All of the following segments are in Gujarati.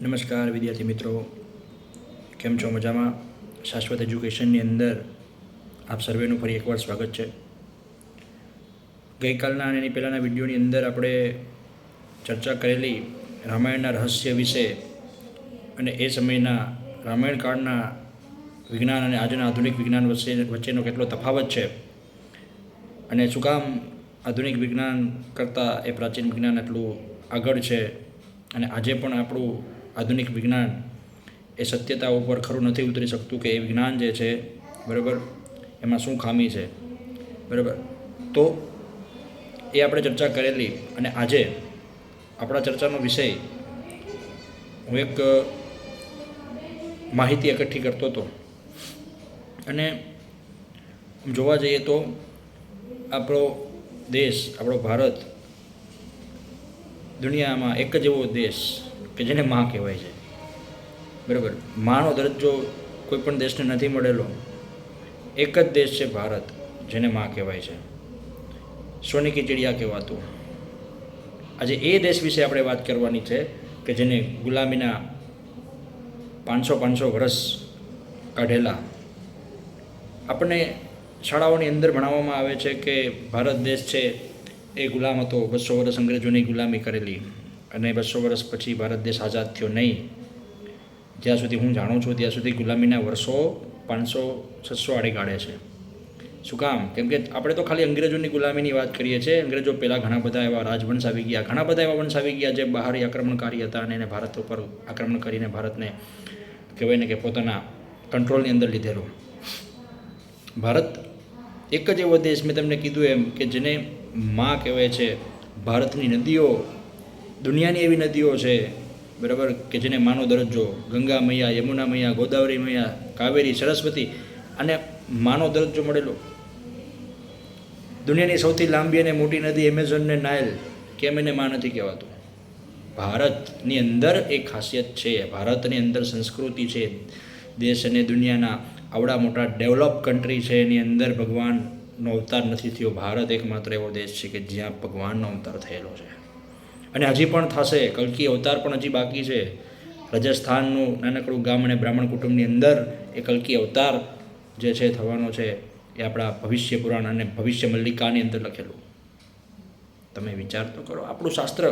નમસ્કાર વિદ્યાર્થી મિત્રો. કેમ છો મજામાં? શાશ્વત એજ્યુકેશનની અંદર આપ સર્વેનું ફરી એકવાર સ્વાગત છે. ગઈકાલના અને એની પહેલાંના વિડીયોની અંદર આપણે ચર્ચા કરેલી રામાયણના રહસ્ય વિશે અને એ સમયના રામાયણ કાળના વિજ્ઞાન અને આજના આધુનિક વિજ્ઞાન વચ્ચે વચ્ચેનો કેટલો તફાવત છે અને શું કામ આધુનિક વિજ્ઞાન કરતાં એ પ્રાચીન વિજ્ઞાન એટલું આગળ છે અને આજે પણ આપણું આધુનિક વિજ્ઞાન એ સત્યતા ઉપર ખરું નથી ઉતરી શકતું કે એ વિજ્ઞાન જે છે, બરાબર, એમાં શું ખામી છે, બરાબર. તો એ આપણે ચર્ચા કરેલી અને આજે આપણા ચર્ચાનો વિષય હું એક માહિતી એકઠી કરતો હતો. અને જોવા જઈએ તો આપણો દેશ, આપણો ભારત દુનિયામાં એક જ એવો દેશ કે જેને માં કહેવાય છે. બરાબર? માનો દરજ્જો કોઈ પણ દેશને નથી મળેલો, એક જ દેશ છે ભારત, જેને માં કહેવાય છે. સોની કી ચિડિયા કહેવાતું. આજે એ દેશ વિશે આપણે વાત કરવાની છે કે જેને ગુલામીના પાંચસો પાંચસો વર્ષ કાઢેલા. આપણને શાળાઓની અંદર ભણાવવામાં આવે છે કે ભારત દેશ છે, એ ગુલામ હતો, બસો વર્ષ અંગ્રેજોની ગુલામી કરેલી. અને બસો વર્ષ પછી ભારત દેશ આઝાદ થયો નહીં. જ્યાં સુધી હું જાણું છું, ત્યાં સુધી ગુલામીના વર્ષો પાંચસો, છસો આડે ગાળે છે. શું કામ? કેમ કે આપણે તો ખાલી અંગ્રેજોની ગુલામીની વાત કરીએ છીએ. અંગ્રેજો પહેલાં ઘણા બધા એવા રાજવંશ આવી ગયા. ઘણા બધા એવા વંશ આવી ગયા જે બહારી આક્રમણકારી હતા અને એને ભારત ઉપર આક્રમણ કરીને ભારતને કહેવાય ને કે પોતાના કંટ્રોલની અંદર લીધેલું. ભારત એક જ એવો દેશ મેં તમને કીધું એમ કે જેને માં કહેવાય છે ભારતની નદીઓ દુનિયાની એવી નદીઓ છે, બરાબર, કે જેને માનો દરજ્જો. ગંગા મૈયા, યમુના મૈયા, ગોદાવરી મૈયા, કાવેરી, સરસ્વતી અને માનો દરજ્જો મળેલો. દુનિયાની સૌથી લાંબી અને મોટી નદી એમેઝોન ને નાઇલ, કેમ એને માં નથી કહેવાતું? ભારતની અંદર એક ખાસિયત છે, ભારતની અંદર સંસ્કૃતિ છે, દેશ અને દુનિયાના આવડા મોટા ડેવલપ કન્ટ્રી છે, એની અંદર ભગવાનનો અવતાર નથી થયો. ભારત એકમાત્ર એવો દેશ છે કે જ્યાં ભગવાનનો અવતાર થયેલો છે. અને હજી પણ થશે. કલકી અવતાર પણ હજી બાકી છે. રાજસ્થાનનું નાનકડું ગામ અને બ્રાહ્મણ કુટુંબની અંદર એ કલ્કી અવતાર જે છે થવાનો છે એ આપણા ભવિષ્ય પુરાણ અને ભવિષ્ય મલ્લિકાની અંદર લખેલું. તમે વિચાર તો કરો. આપણું શાસ્ત્ર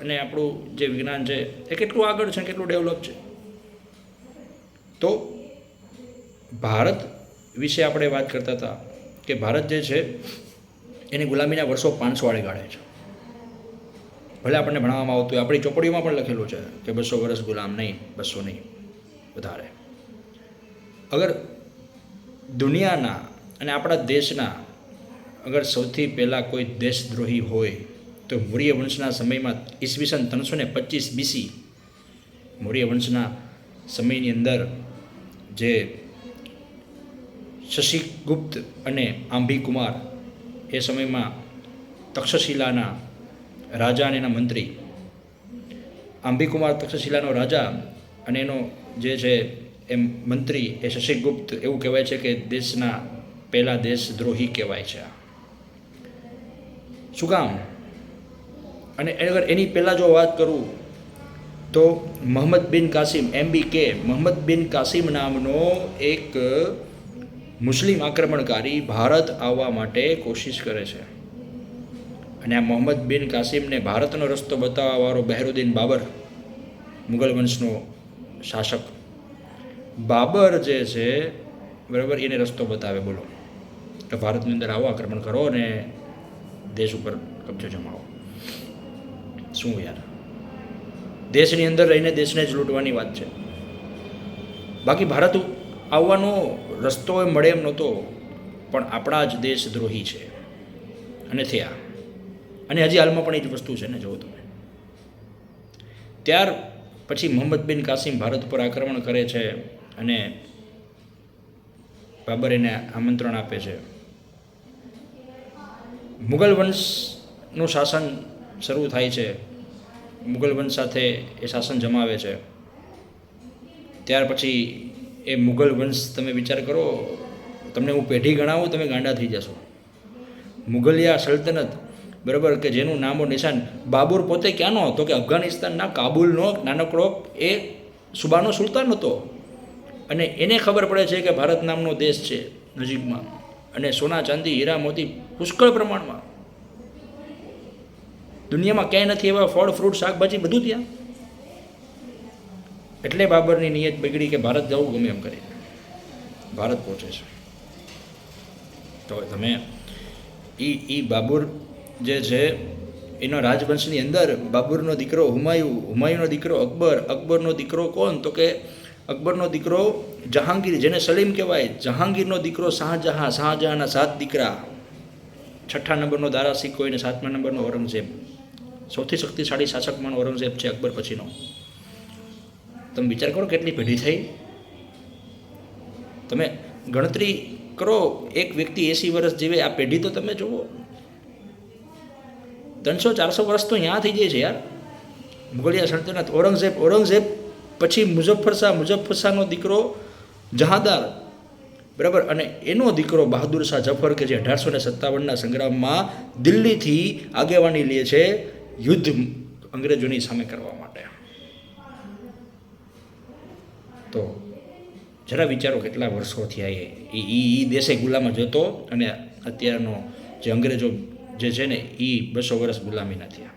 અને આપણું જે વિજ્ઞાન છે એ કેટલું આગળ છે, કેટલું ડેવલપ છે? તો ભારત વિશે આપણે વાત કરતા હતા કે ભારત જે છે, એની ગુલામીના વર્ષો પાંચસો વાળે ગાળે છે. ભલે આપણને ભણાવવામાં આવતું હોય, આપણી ચોપડીઓમાં પણ લખેલું છે કે બસો વર્ષ ગુલામ નહીં, બસો નહીં, વધારે. અગર દુનિયાના અને આપણા દેશના અગર સૌથી પહેલાં કોઈ દેશદ્રોહી હોય, તો મૌર્ય વંશના સમયમાં ઈસવીસન ત્રણસો ને પચીસ બીસી મૌર્ય વંશના સમયની અંદર જે શશિગુપ્ત અને આંબીકુમાર એ સમયમાં તક્ષશિલાના રાજા અને એના મંત્રી. આંબીકુમાર તક્ષશિલાનો રાજા અને એનો જે છે એમ મંત્રી એ શશિગુપ્ત એવું કહેવાય છે કે દેશના પહેલાં દેશદ્રોહી કહેવાય છે શું કામ? અને અગર એની પહેલાં જો વાત કરું તો મોહમ્મદ બિન કાસિમ, એમ બી કે મોહમ્મદ બિન કાસિમ નામનો એક મુસ્લિમ આક્રમણકારી ભારત આવવા માટે કોશિશ કરે છે. અને આ મોહમ્મદ બિન કાસિમને ભારતનો રસ્તો બતાવવાવાળો બહેરુદ્દીન બાબર મુગલ વંશનો શાસક. બાબર જે છે, બરાબર, એને રસ્તો બતાવે, બોલો. કે ભારતની અંદર આવો આક્રમણ કરો અને દેશ ઉપર કબજો જમાવો. શું યાર? દેશની અંદર રહીને દેશને જ લૂંટવાની વાત છે. બાકી ભારત આવવાનો રસ્તો મળે એમ નહોતો, પણ આપણા જ દેશદ્રોહી છે. અને થયા. અને હજી હાલમાં પણ એ જ વસ્તુ છે ને, જુઓ તમે. ત્યાર પછી મોહમ્મદ બિન કાસિમ ભારત પર આક્રમણ કરે છે અને બાબર એને આમંત્રણ આપે છે. મુગલ વંશનું શાસન શરૂ થાય છે. મુગલ વંશ સાથે એ શાસન જમાવે છે. ત્યાર પછી એ મુગલ વંશ તમે વિચાર કરો, તમને હું પેઢી ગણાવું, તમે ગાંડા થઈ જશો. મુગલિયા સલ્તનત બરાબર? કે જેનું નામો નિશાન બાબુર પોતે ક્યાંનો હતો? કે અફઘાનિસ્તાનના કાબુલનો નાનકડો એ સુબાનો સુલતાન હતો. અને એને ખબર પડે છે કે ભારત નામનો દેશ છે નજીકમાં. અને સોના, ચાંદી, હીરા, મોતી પુષ્કળ પ્રમાણમાં. દુનિયામાં ક્યાંય નથી એવા ફળ, ફ્રૂટ, શાકભાજી બધું ત્યાં. એટલે બાબરની નિયત બગડી કે ભારત જવું ગમે એમ કરી. ભારત પહોંચે છે. તો તમે એ એ બાબુર જે છે, એનો રાજવંશની અંદર બાબુરનો દીકરો હુમાયુ, હુમાયુનો દીકરો અકબર, અકબરનો દીકરો કોણ? તો કે અકબરનો દીકરો જહાંગીર, જેને સલીમ કહેવાય. જહાંગીરનો દીકરો શાહજહાં, શાહજહાંના સાત દીકરા. છઠ્ઠા નંબરનો દારા સિક્કો અને સાતમા નંબરનો ઔરંગઝેબ. સૌથી શક્તિશાળી શાસકમાંનો ઔરંગઝેબ છે અકબર પછીનો. તમે વિચાર કરો કેટલી પેઢી થઈ. તમે ગણતરી કરો, એક વ્યક્તિ એંસી વર્ષ જીવે, આ પેઢી તો તમે જુઓ. ત્રણસો ચારસો વર્ષ તો અહીંયા થઈ જાય છે યાર. મુગલિયા સલ્તનત ઔરંગઝેબ ઔરંગઝેબ પછી મુઝફ્ફર શાહ મુઝફ્ફર શાહનો દીકરો જહાદાર. બરાબર? અને એનો દીકરો બહાદુર શાહ જફર કે જે અઢારસો ને સત્તાવનના સંગ્રામમાં દિલ્હીથી આગેવાની લે છે યુદ્ધ અંગ્રેજોની સામે કરવા માટે. તો જરા વિચારો કેટલા વર્ષો થયા એ. એ દેશે ગુલામાં જતો અને અત્યારનો જે અંગ્રેજો જે છે ને એ બસો વર્ષ ગુલામીના થયા.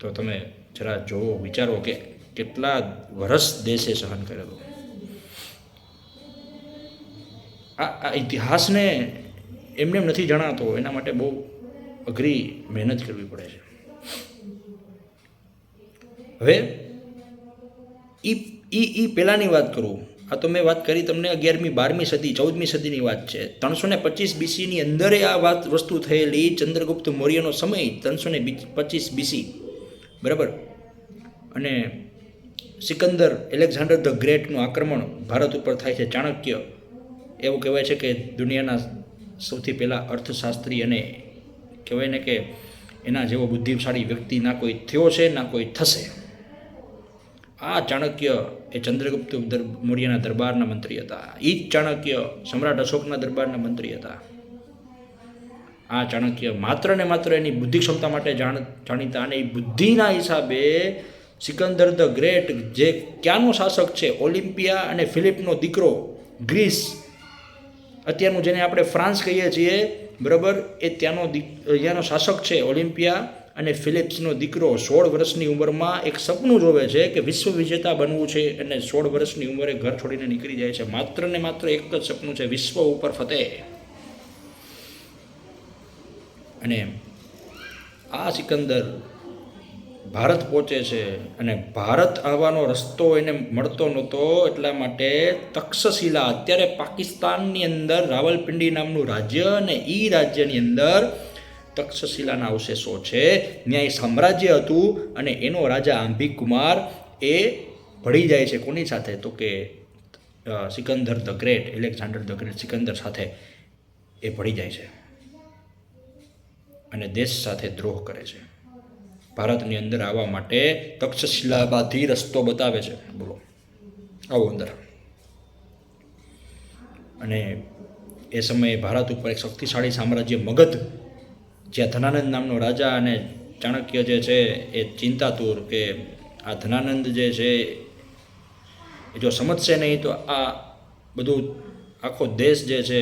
તો તમે જરા જોવો, વિચારો કે કેટલા વર્ષ દેશે સહન કરેલો આ ઇતિહાસને એમને નથી જણાતો, એના માટે બહુ અઘરી મહેનત કરવી પડે છે. હવે એ ઈ પહેલાંની વાત કરું. આ તો મેં વાત કરી તમને અગિયારમી, બારમી સદી, ચૌદમી સદીની વાત છે. ત્રણસો ને પચીસ બીસીની અંદરે આ વાત વસ્તુ થયેલી ચંદ્રગુપ્ત મૌર્યનો સમય ત્રણસો ને પચીસ બીસી બરાબર? અને સિકંદર એલેક્ઝાન્ડર ધ ગ્રેટનું આક્રમણ ભારત ઉપર થાય છે ચાણક્ય. એવું કહેવાય છે કે દુનિયાના સૌથી પહેલાં અર્થશાસ્ત્રી અને કહેવાય ને કે એના જેવો બુદ્ધિશાળી વ્યક્તિ ના કોઈ થયો છે, ના કોઈ થશે. આ ચાણક્ય એ ચંદ્રગુપ્ત દર મૌર્યના દરબારના મંત્રી હતા. એ જ ચાણક્ય સમ્રાટ અશોકના દરબારના મંત્રી હતા. આ ચાણક્ય માત્ર ને માત્ર એની બુદ્ધિ ક્ષમતા માટે જાણ, જાણીતા અને એ બુદ્ધિના હિસાબે સિકંદર ધ ગ્રેટ જે ક્યાંનો શાસક છે, ઓલિમ્પિયા અને ફિલિપનો દીકરો ગ્રીસ, અત્યારનું જેને આપણે ફ્રાન્સ કહીએ છીએ, બરાબર? એ ત્યાંનો ત્યાંનો શાસક છે ઓલિમ્પિયા. અને ફિલિપ્સનો દીકરો સોળ વર્ષની ઉંમરમાં એક સપનું જોવે છે કે વિશ્વ વિજેતા બનવું છે અને સોળ વર્ષની ઉંમરે ઘર છોડીને નીકળી જાય છે. માત્ર ને માત્ર એક જ સપનું છે, વિશ્વ ઉપર ફતેહ. અને આ સિકંદર ભારત પહોંચે છે અને ભારત આવવાનો રસ્તો એને મળતો નહોતો એટલા માટે તક્ષશિલા, અત્યારે પાકિસ્તાનની અંદર રાવલપિંડી નામનું રાજ્ય અને એ રાજ્યની અંદર તક્ષશિલાના અવશેષો છે. ન્યાય સામ્રાજ્ય હતું અને એનો રાજા આંબિક કુમાર એ ભળી જાય છે કોની સાથે? તો કે Sikandar the great, Alexander the great, Sikandar સાથે એ ભળી જાય છે અને દેશ સાથે દ્રોહ કરે છે. ભારતની અંદર આવવા માટે તક્ષશિલામાંથી રસ્તો બતાવે છે. બોલો. આવો અંદર. અને એ સમયે ભારત ઉપર એક શક્તિશાળી સામ્રાજ્ય મગધ જ્યાં ધનાનંદ નામનો રાજા અને ચાણક્ય જે છે એ ચિંતાતુર કે આ ધનાનંદ જે છે એ જો સમજશે નહીં તો આ બધું આખો દેશ જે છે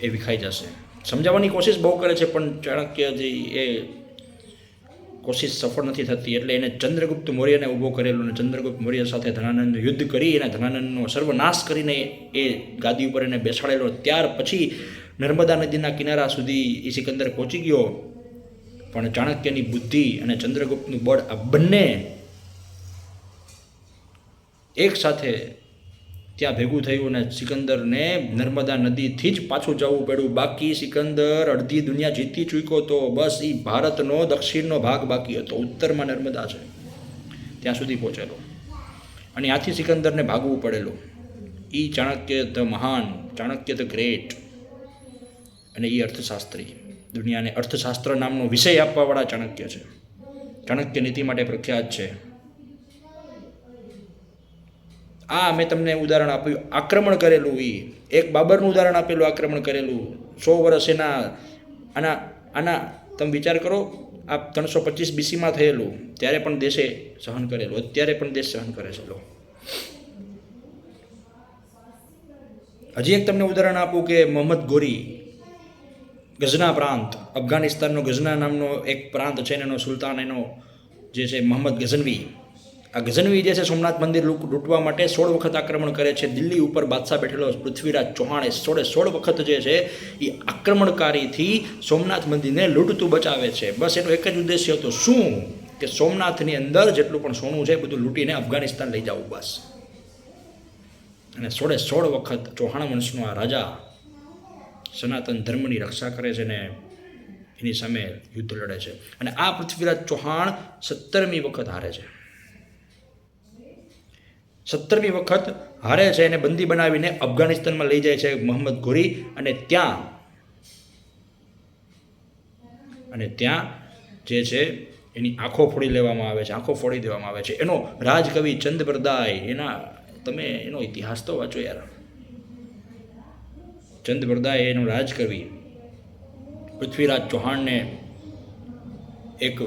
એ વિખાઈ જશે. સમજાવવાની કોશિશ બહુ કરે છે, પણ ચાણક્યજી એ કોશિશ સફળ નથી થતી એટલે એને ચંદ્રગુપ્ત મૌર્યને ઊભો કરેલો અને ચંદ્રગુપ્ત મૌર્ય સાથે ધનાનંદ યુદ્ધ કરી અને ધનાનંદનો સર્વનાશ કરીને એ ગાદી ઉપર એને બેસાડેલો. ત્યાર પછી નર્મદા નદીના કિનારા સુધી એ સિકંદર પહોંચી ગયો. પણ ચાણક્યની બુદ્ધિ અને ચંદ્રગુપ્તનું બળ આ બંને એક સાથે ત્યાં ભેગું થયું અને સિકંદરને નર્મદા નદીથી જ પાછું જવું પડ્યું. બાકી સિકંદર અડધી દુનિયા જીતી ચૂક્યો તો બસ એ ભારતનો દક્ષિણનો ભાગ બાકી હતો. ઉત્તરમાં નર્મદા છે. ત્યાં સુધી પહોંચેલો. અને આથી સિકંદરને ભાગવું પડેલું. એ ચાણક્ય ધ મહાન, ચાણક્ય ધ ગ્રેટ. અને એ અર્થશાસ્ત્રી. દુનિયાને અર્થશાસ્ત્ર નામનો વિષય આપવાવાળા ચાણક્ય છે. ચાણક્ય નીતિ માટે પ્રખ્યાત છે. આ મેં તમને ઉદાહરણ આપ્યું. આક્રમણ કરેલું એ એક બાબરનું ઉદાહરણ આપેલું, આક્રમણ કરેલું. સો વર્ષ એના, આના આના, તમે વિચાર કરો, આ ત્રણસો પચીસ બીસીમાં થયેલું. ત્યારે પણ દેશે સહન કરેલું. અત્યારે પણ દેશ સહન કરે છે. લો. હજી એક તમને ઉદાહરણ આપું કે મોહમ્મદ ગોરી. ગઝના પ્રાંત. અફઘાનિસ્તાનનો ગઝના નામનો એક પ્રાંત છે એનો સુલતાન એનો જે છે મોહમ્મદ ગઝનવી. આ ગઝનવી જે છે સોમનાથ મંદિર લૂંટ- લૂંટવા માટે સોળ વખત આક્રમણ કરે છે. દિલ્હી ઉપર બાદશાહ બેઠેલો પૃથ્વીરાજ ચૌહાણે સોળે સોળ વખત જે છે એ આક્રમણકારીથી સોમનાથ મંદિરને લૂંટતું બચાવે છે. બસ એનો એક જ ઉદ્દેશ્ય હતો શું? કે સોમનાથની અંદર જેટલું પણ સોનું છે બધું લૂંટીને અફઘાનિસ્તાન લઈ જવું બસ. અને સોળે સોળ વખત ચૌહાણ વંશનો આ રાજા સનાતન ધર્મની રક્ષા કરે છે ને એની સામે યુદ્ધ લડે છે. અને આ પૃથ્વીરાજ ચૌહાણ સત્તરમી વખત હારે છે. સત્તરમી વખત હારે છે એને બંદી બનાવીને અફઘાનિસ્તાનમાં લઈ જાય છે મોહમ્મદ ઘોરી અને ત્યાં અને ત્યાં જે છે એની આંખો ફોડી લેવામાં આવે છે, આંખો ફોડી દેવામાં આવે છે. એનો રાજકવિ ચંદ્રપ્રદાય એના તમે એનો ઇતિહાસ તો વાંચો યાર. ચંદબરદાય એનો કરવી. પૃથ્વીરાજ ચૌહાણને એક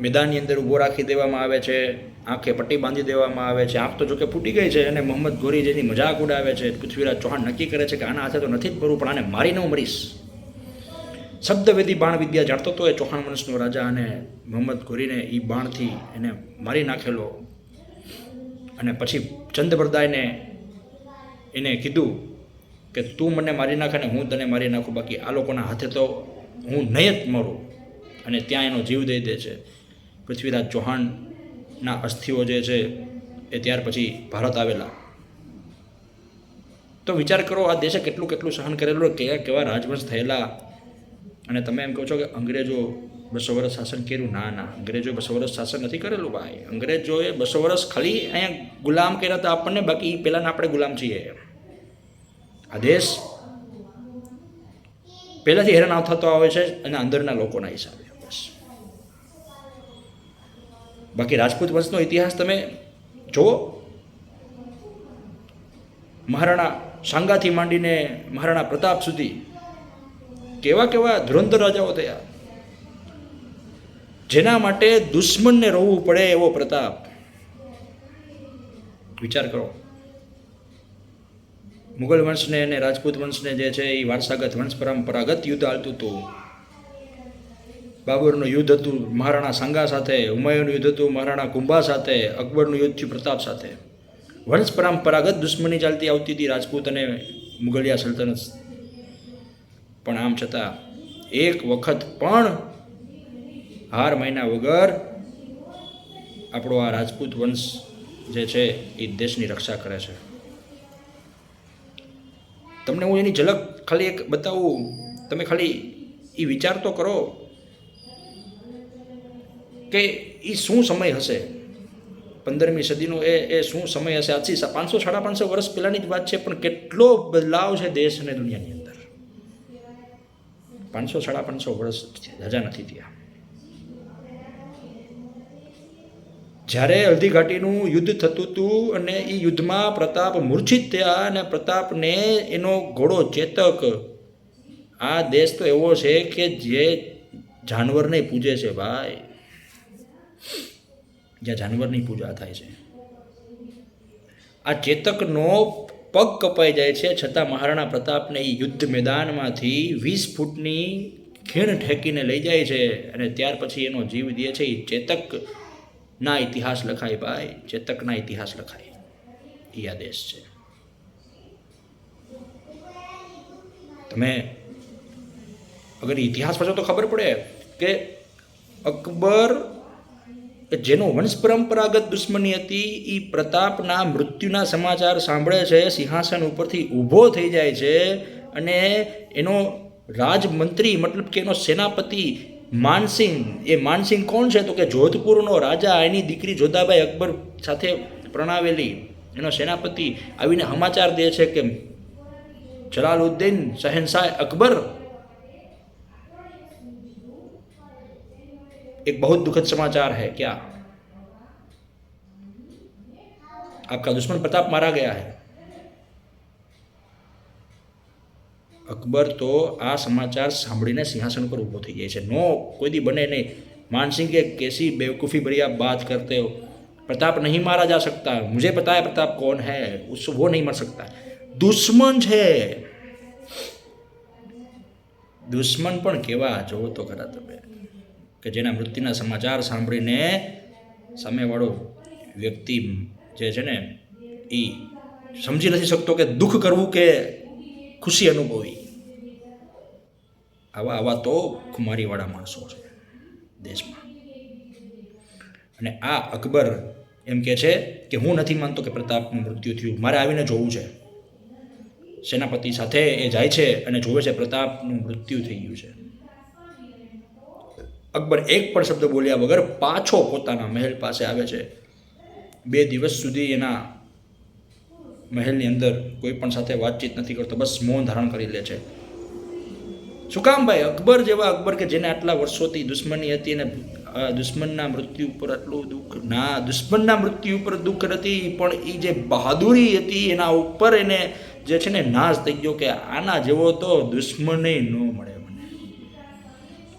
મેદાનની અંદર ઊભો રાખી દેવામાં આવે છે, આંખે પટ્ટી બાંધી દેવામાં આવે છે, આંખ તો જોકે ફૂટી ગઈ છે અને મોહમ્મદ ગોરી જેની મજાક ઉડાવે છે, પૃથ્વીરાજ ચૌહાણ નક્કી કરે છે કે આના હાથે તો નથી જ મરવું પણ આને મારીને હું મરીશ. શબ્દવેદી બાણ વિદ્યા જાણતો હતો એ ચૌહાણ વંશનો રાજા અને મોહમ્મદ ગોરીને એ બાણથી એને મારી નાખેલો. અને પછી ચંદ્રપ્રદાયને એને કીધું કે તું મને મારી નાખે ને હું તને મારી નાખું. બાકી આ લોકોના હાથે તો હું નહીં જ મરું. અને ત્યાં એનો જીવ દઈ દે છે. પૃથ્વીરાજ ચૌહાણના અસ્થિઓ જે છે એ ત્યાર પછી ભારત આવેલા. તો વિચાર કરો, આ દેશે કેટલું કેટલું સહન કરેલું કેવા કેવા રાજવંશ થયેલા. અને તમે એમ કહો છો કે અંગ્રેજો બસો વર્ષ શાસન કર્યું? ના ના. અંગ્રેજોએ બસો વર્ષ શાસન નથી કરેલું ભાઈ. અંગ્રેજોએ બસો વર્ષ ખાલી અહીંયા ગુલામ કર્યા હતા આપણને. બાકી પહેલાંના આપણે ગુલામ છીએ. આ દેશ પહેલાંથી હેરાન થતો આવે છે અને અંદરના લોકોના હિસાબે. બસ. બાકી રાજપૂત વંશનો ઇતિહાસ તમે જુઓ. મહારાણા સાંગાથી માંડીને મહારાણા પ્રતાપ સુધી કેવા કેવા ધુરંધર રાજાઓ થયા. જેના માટે દુશ્મનને રોવું પડે એવો પ્રતાપ. વિચાર કરો. મુગલ વંશને અને રાજપૂત વંશને જે છે એ વારસાગત વંશ પરંપરાગત યુદ્ધ હાલતું હતું. બાબરનું યુદ્ધ હતું મહારાણા સાંગા સાથે, હુમાયુનું યુદ્ધ હતું મહારાણા કુંભા સાથે, અકબરનું યુદ્ધ થયું પ્રતાપ સાથે. વંશ પરંપરાગત દુશ્મની ચાલતી આવતી હતી રાજપૂત અને મુગલિયા સલ્તનત. પણ આમ છતાં, એક વખત પણ હાર મહિના વગર આપણો આ રાજપૂત વંશ જે છે એ દેશની રક્ષા કરે છે. તમને હું એની ઝલક ખાલી એક બતાવું? તમે ખાલી એ વિચાર તો કરો કે એ શું સમય હશે? પંદરમી સદીનો એ એ શું સમય હશે? આજથી પાંચસો, સાડા પાંચસો વર્ષ પહેલાંની જ વાત છે, પણ કેટલો બદલાવ છે દેશ અને દુનિયાની અંદર? પાંચસો, સાડા પાંચસો વર્ષ રજા નથી થયા. જ્યારે હલ્દી ઘાટીનું યુદ્ધ થતું હતું અને એ યુદ્ધમાં પ્રતાપ મૂર્છિત થયા અને પ્રતાપને એનો ઘોડો ચેતક, આ દેશ તો એવો છે કે જે જાનવરને પૂજે છે ભાઈ. જ્યાં જાનવરની પૂજા થાય છે. આ ચેતકનો પગ કપાઈ જાય છે, છતાં મહારાણા પ્રતાપને એ યુદ્ધ મેદાનમાંથી વીસ ફૂટની ખીણ ઠેકીને લઈ જાય છે અને ત્યાર પછી એનો જીવ દે છે એ ચેતકના ઇતિહાસ લખાય ભાઈ, ચેતકના ઇતિહાસ લખાય. એ આદેશ છે. તમે અગર ઇતિહાસ વાંચો તો ખબર પડે કે અકબર જેનો વંશ પરંપરાગત દુશ્મની હતી એ પ્રતાપના મૃત્યુના સમાચાર સાંભળે છે, સિંહાસન ઉપરથી ઊભો થઈ જાય છે અને એનો રાજમંત્રી, મતલબ કે એનો સેનાપતિ માનસિંહ એ માનસિંહ કોણ છે તો કે જોધપુરનો રાજા એની દીકરી જોધાબાઈ અકબર સાથે પ્રણાવેલી એનો સેનાપતિ આવીને સમાચાર દે છે કે જલાલુદ્દીન શહેનશાહ અકબર एक बहुत दुखद समाचार है क्या आपका दुश्मन प्रताप मारा गया है અકબર તો આ સમાચાર સાંભળીને સિંહાસન પર ઊભો થઈ જાય છે નો કોઈ દી બને નહીં માનસિંહ કે कैसी बेवकूफ़ी भरी आप बात करते हो प्रताप नहीं मारा जा सकता मुझे पता है प्रताप कौन है उस वो नहीं मर सकता દુશ્મન છે દુશ્મન પણ કેવા જોવો તો ખરા તમે કે જેના મૃત્યુના સમાચાર સાંભળીને સામેવાળો વ્યક્તિ જે છે ને એ સમજી નથી શકતો કે દુઃખ કરવું કે ખુશી અનુભવી. આવા આવા તો ખુમારીવાળા માણસો છે દેશમાં. અને આ અકબર એમ કે છે કે હું નથી માનતો કે પ્રતાપનું મૃત્યુ થયું. મારે આવીને જોવું છે. સેનાપતિ સાથે એ જાય છે અને જોવે છે પ્રતાપનું મૃત્યુ થઈ ગયું છે. અકબર એક પણ શબ્દ બોલ્યા વગર પાછો પોતાના મહેલ પાસે આવે છે. બે દિવસ સુધી એના મહેલની અંદર કોઈ પણ સાથે વાતચીત નથી કરતો, બસ મૌન ધારણ કરી લે છે. શું કામ અકબર જેવા અકબર કે જેને આટલા વર્ષોથી દુશ્મની હતી અને દુશ્મનના મૃત્યુ ઉપર આટલું દુઃખ, ના, દુશ્મનના મૃત્યુ ઉપર દુઃખ નથી, પણ એ જે બહાદુરી હતી એના ઉપર એને જે છે ને નાશ થઈ ગયો કે આના જેવો તો દુશ્મને ન મળે મને.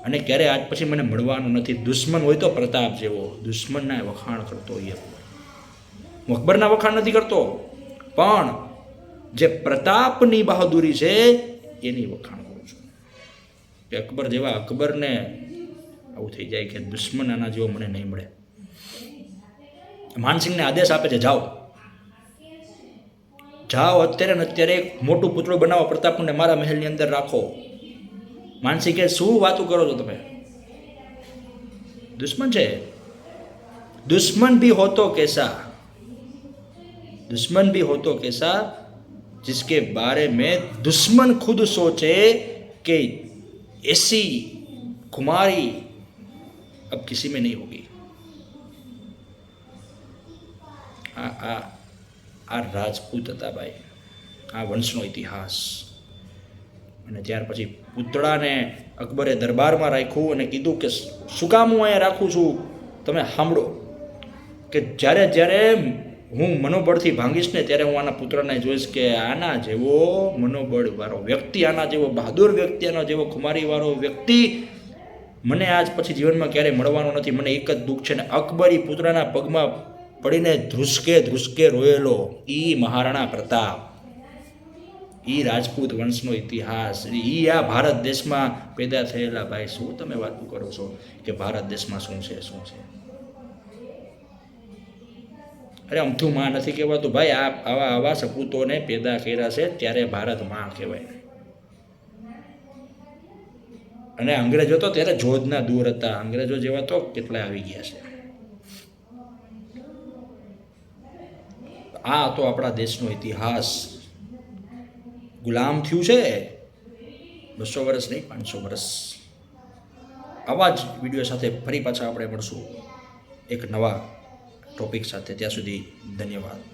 અને ક્યારે આજ પછી મને મળવાનું નથી? દુશ્મન હોય તો પ્રતાપ જેવો, દુશ્મનના વખાણ કરતો હોય હું અકબરના વખાણ નથી કરતો. પણ જે પ્રતાપની બહાદુરી છે, એની વખાણ કરું છું. કે અકબર જેવા અકબરને આવું થઈ જાય કે દુશ્મન આના જેવો મને નહીં મળે. માનસિંહને આદેશ આપે છે, જાઓ. જાઓ, અત્યારે ને અત્યારે એક મોટું પુતળું બનાવો, પ્રતાપને મારા મહેલની અંદર રાખો. માનસિંહ કે શું વાતું કરો છો તમે? દુશ્મન છે. દુશ્મન ભી હોતો કેસા? दुश्मन भी हो तो कैसा जिसके बारे में दुश्मन खुद सोचे कि ऐसी खुमारी अब किसी में नहीं होगी આ આ આ રાજપૂત હતા ભાઈ આ વંશનો ઇતિહાસ અને ત્યાર પછી પૂતળાને અકબરે દરબારમાં રાખ્યું અને કીધું કે શું કામ હું અહીંયા રાખું છું તમે સાંભળો કે જ્યારે જ્યારે હું મનોબળથી ભાંગીશ ને ત્યારે હું આના પુત્રને જોઈશ કે આના જેવો મનોબળવાળો વ્યક્તિ, આના જેવો બહાદુર વ્યક્તિ, આના જેવો ખુમારીવાળો વ્યક્તિ મને આજ પછી જીવનમાં ક્યારેય મળવાનો નથી. મને એક જ દુઃખ છે ને અકબરી પુત્રના પગમાં પડીને ધ્રુસકે ધ્રુસકે રોયેલો ઈ મહારાણા પ્રતાપ. ઈ રાજપૂત વંશનો ઇતિહાસ. ઈ આ ભારત દેશમાં પેદા થયેલા ભાઈ, શું તમે વાતું કરો છો કે ભારત દેશમાં શું છે શું છે? અરે અમથું માં નથી કહેવાતું. ભાઈ, આ આવા આવા સપૂતોને પેદા કર્યા છે, ત્યારે ભારતમાં કહેવાય. અને અંગ્રેજો તો ત્યારે જોધના દૂર હતા. અંગ્રેજો જેવા તો કેટલા આવી ગયા છે. આ તો આપણા દેશનો ઇતિહાસ. ગુલામ થયું છે. બસો વર્ષ નહીં, પાંચસો વર્ષ. આવા જ વીડિયો સાથે ફરી પાછા આપણે મળશું. એક નવા ટોપિક સાથે ત્યાં સુધી ધન્યવાદ.